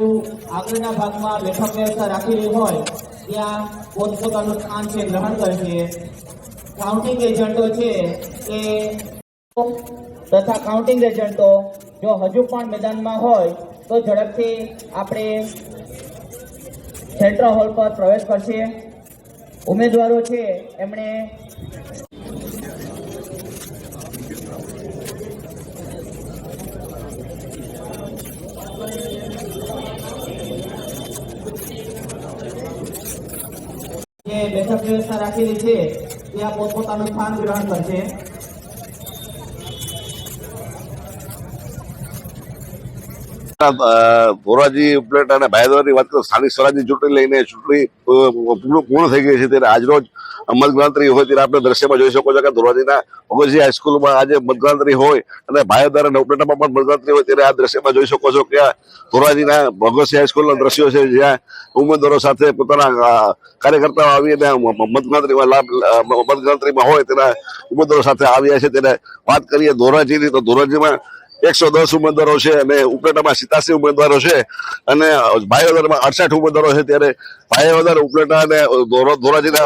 આગળના ભાગમાં બેઠક વ્યવસ્થા રાખેલી હોય, ત્યાં પોતપોતાનું સ્થાન છે, ગ્રહણ કરશે. કાઉન્ટિંગ એજન્ટો છે એ તથા કાઉન્ટિંગ એજન્ટો જો હજુ પણ મેદાનમાં હોય, તો ઝડપથી આપણે સેન્ટ્રલ હોલ પર પ્રવેશ કરશે. ઉમેદવારો છે, એમણે બેઠક વ્યવસ્થા રાખેલી છે. ત્યાં પોતપોતાનું સ્થાન ગ્રહણ કરશે. ધોરાજી ઉપલેટ અને ભાઈદરની વાત કરીએ સ્થાનિક સ્વરાજની ચૂંટણી લઈને ચૂંટણી પૂર્ણ થઈ ગઈ છે ત્યારે આજરોજ મતગણતરી હોય ત્યારે આપણે દ્રશ્યમાં જોઈ શકો છો કે ધોરાજીના ભગવજી હાઈસ્કૂલમાં આજે મતગણતરી હોય અને ભાઈદર અને ઉપલેટામાં પણ મતગણતરી હોય ત્યારે આ દ્રશ્યમાં જોઈ શકો છો કે ધોરાજીના ભગવતસિંહ હાઈસ્કૂલના દ્રશ્યો છે, જ્યાં ઉમેદવારો સાથે પોતાના કાર્યકર્તાઓ આવીને મતગણતરીમાં લાભ મતગણતરીમાં હોય તેના ઉમેદવારો સાથે આવ્યા છે. તેને વાત કરીએ ધોરાજીની, તો ધોરાજીમાં એકસો દસ ઉમેદવારો છે અને ઉપલેટામાં સિતાસી ઉમેદવારો છે અને ભાઈવદરમાં અડસઠ ઉમેદવારો છે ત્યારે ભાઈવદર ઉપલેટા અને ધોરા- ધોરાજીના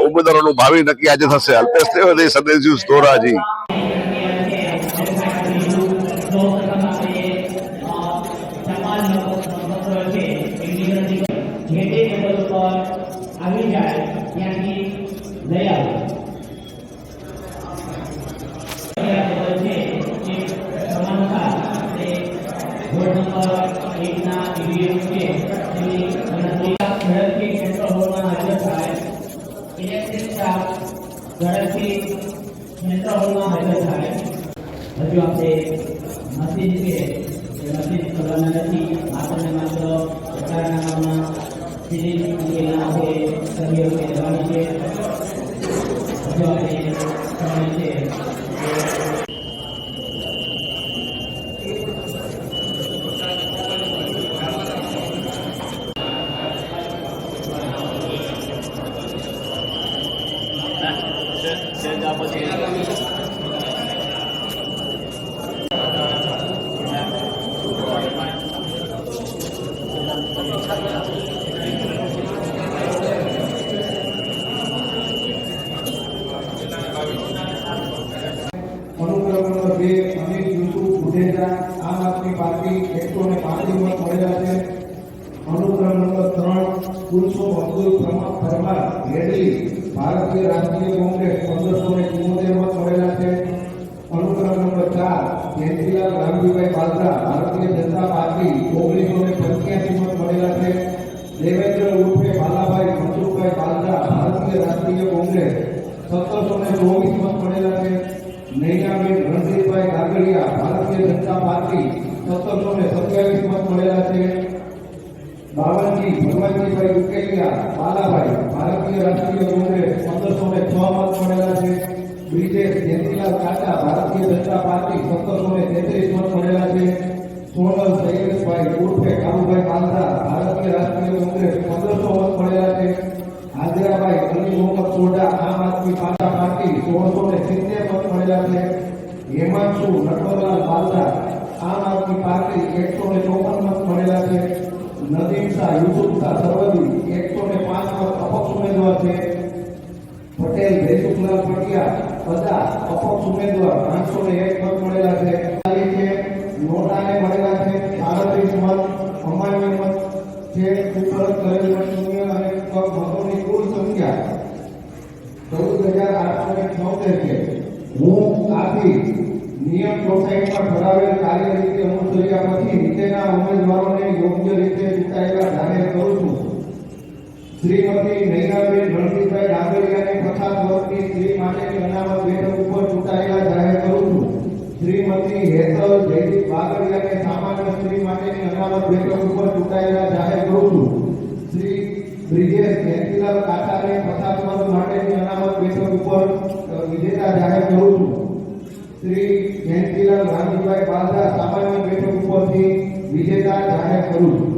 ઉમેદવારોનું ભાવિ નક્કી આજે થશે. અલ્પેશ ત્રિવેદી સંદેશ ન્યૂઝ ધોરાજી. આવી છે તેની ગણતરી ઝડપથી હાજર થાય ઇલેક્ટ્રિક સ્ટાફ ઝડપથી હાજર થાય હજુ છે એ મશીન નથી માત્ર ને માત્ર સરકારના સિરીઝ અંગેના આપણે સભ્યો કે લેવાની છે હજુ આપણે સમય છે એ અનુક્રમ નંબર બે અમિત યુસુફ ઉડેજા આમ આદમી પાર્ટી એકસો ને પાંત્રીસ મત પડેલા છે. અનુક્રમ નંબર ત્રણ અબ્દુલ પ્રમાણ ફરમાર રેડલી ભારતીય રાષ્ટ્રીય કોંગ્રેસ પંદરસો ને ચુમ્મોતેરમાં મળેલા છે. અનુક્રમ નંબર ચાર, જયંતિલાલ રામજીભાઈ બાલદા ભારતીય જનતા પાર્ટી ઓગણીસો ને પંચ્યાસીમાં મળેલા છે. દેવેન્દ્ર ઉર્ફે બાલાભાઈ મનસુખભાઈ બાલદા ભારતીય રાષ્ટ્રીય કોંગ્રેસ સત્તરસો ને ચોવીસમાં મળેલા છે. નૈનાબેન રણજીતભાઈ કાગડિયા ભારતીય જનતા પાર્ટી સત્તરસો ને સત્યાવીસમાં મળેલા છે. બાવનજી ભગવાનજીભાઈ ઉકેલિયા, બાલાભાઈ, ભારતીય રાષ્ટ્રીય કોંગ્રેસ પંદરસો ને છ મત મળેલા છે. બ્રિજેશ જેતીલાલ કાકા ભારતીય જનતા પાર્ટી સત્તરસો ને તેત્રીસ મત મળેલા છે. સોનલ શૈલેષભાઈ ઉર્ફે કાબુભાઈ બાલદા ભારતીય રાષ્ટ્રીય કોંગ્રેસ, પંદરસો મત મળેલા છે. હાજરાભાઈ અલી મોહમ્મદ સોડા આમ આદમી પાટા પાર્ટી સોળસો ને સિત્તેર મત મળેલા છે. હેમાંશુ નટવરલાલ બાલદા આમ આદમી પાર્ટી એકસો ને ચોપન મત મળેલા છે. નદીમ શાહ યુસુફ શાહ સરવદી એકસો ને પાંચ મત અપક્ષ ઉમેદવાર છે. પટેલ ભેસુખલાલ પટિયા બધા અપક્ષ ઉમેદવાર પાંચસો ને એક મત મળેલા છે. છે, નોટાને છે. સાડત્રીસ મત, અમાન્ય છે. સુપરત કરેલ સંખ્યા ચૌદ હજાર આઠસો છે. હું આથી નિયમ સોસાયટીમાં ઠરાવેલ કાર્યરીતિ અનુસર્યા પછી નીચેના ઉમેદવારોને યોગ્ય રીતે ચૂંટાયેલા જાહેર કરું છું. શ્રીમતી નૈનાબેન રણજીતભાઈ ડાંગરિયાને પચાસ વર્ષની સ્ત્રી માટેની અનામત બેઠક ઉપર ચૂંટાયેલા જાહેર કરું છું. શ્રીમતી હેતલ જયદીપ બાગડિયાને સામાન્ય સ્ત્રી માટેની અનામત બેઠક ઉપર ચૂંટાયેલા જાહેર કરું છું. શ્રી બ્રિજેશ જયંતિલાલ કાકાને પચાસ વર્ષ માટેની અનામત બેઠક ઉપર અ, વિજેતા જાહેર કરું છું. શ્રી જયંતિલાલ રામજીભાઈ બાલદા સામાન્ય બેઠક ઉપરથી વિજેતા જાહેર કરું છું.